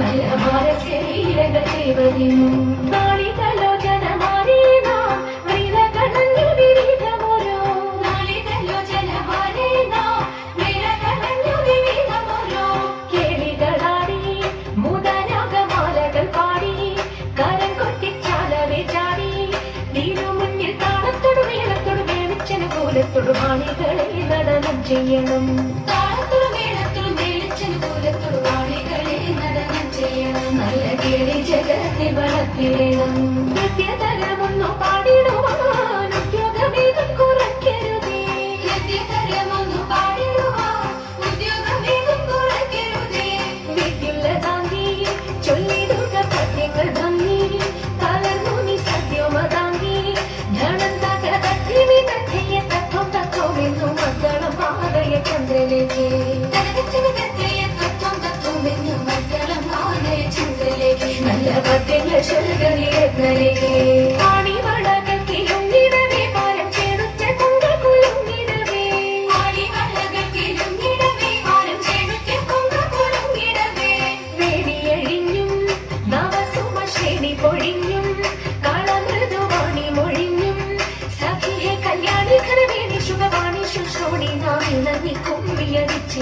മലബാര ശരീരങ്ങൾ ചെയ്വതിനും താളത്തോടും നടനം ചെയ്യണം. നടനം ചെയ്യണം. നല്ല കേളി ജഗത്തെ വളർത്തിടണം. നിത്യതലമുറ ചൊളിഞ്ഞു മക്കള പാതയ ചന്ദ്രനിലേക്ക് നല്ല പത്തിയ ശുദ്ധനിലേക്ക്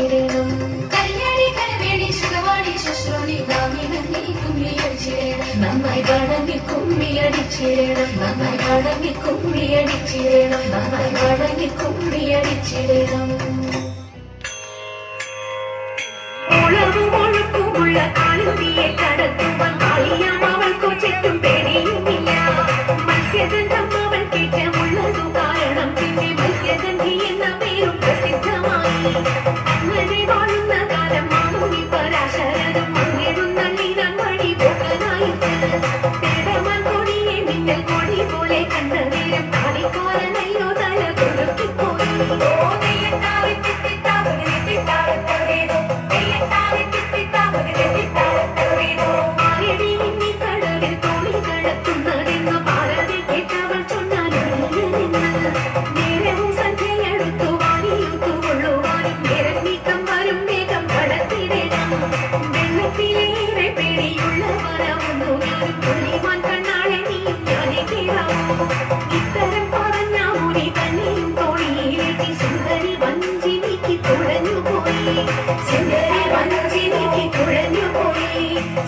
ಅರ್ಜಿಡೇಣಂ ಕಲ್ಯಾಣಿ ಕಲಬೇಡಿ ಸುಖವಾಣಿ ಶುಶ್ರೂಣಿ ಗಾಮಿನಲ್ಲಿ Kummi ಅಡಿಚಿಡೇಣಂ ನಮ್ಮೈ ಬಾಡಂಗಿ Kummi ಅಡಿಚಿಡೇಣಂ ನಮ್ಮೈ ಬಾಡಂಗಿ Kummi ಅಡಿಚಿಡೇಣಂ ನಮ್ಮೈ ಬಾಡಂಗಿ Kummi ಅಡಿಚಿಡೇಣಂ ഉളവും ഒഴുക്കുമുള്ള കാളുതിയേക്ക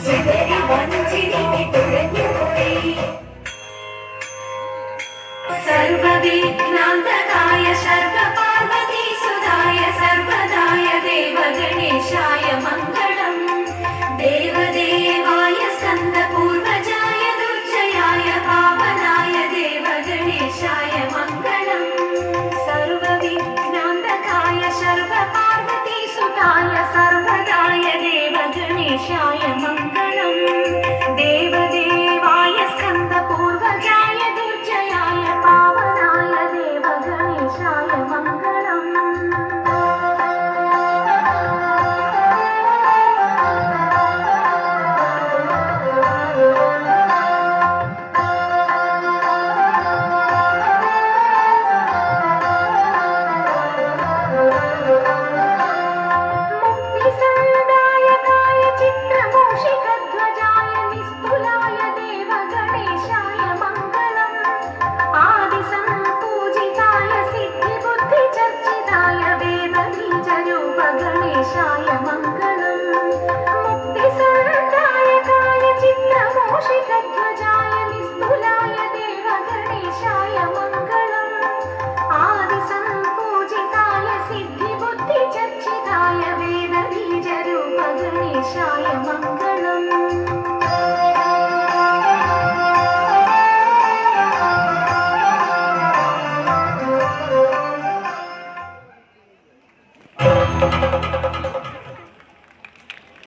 Sing Thank you. 少爷夜吗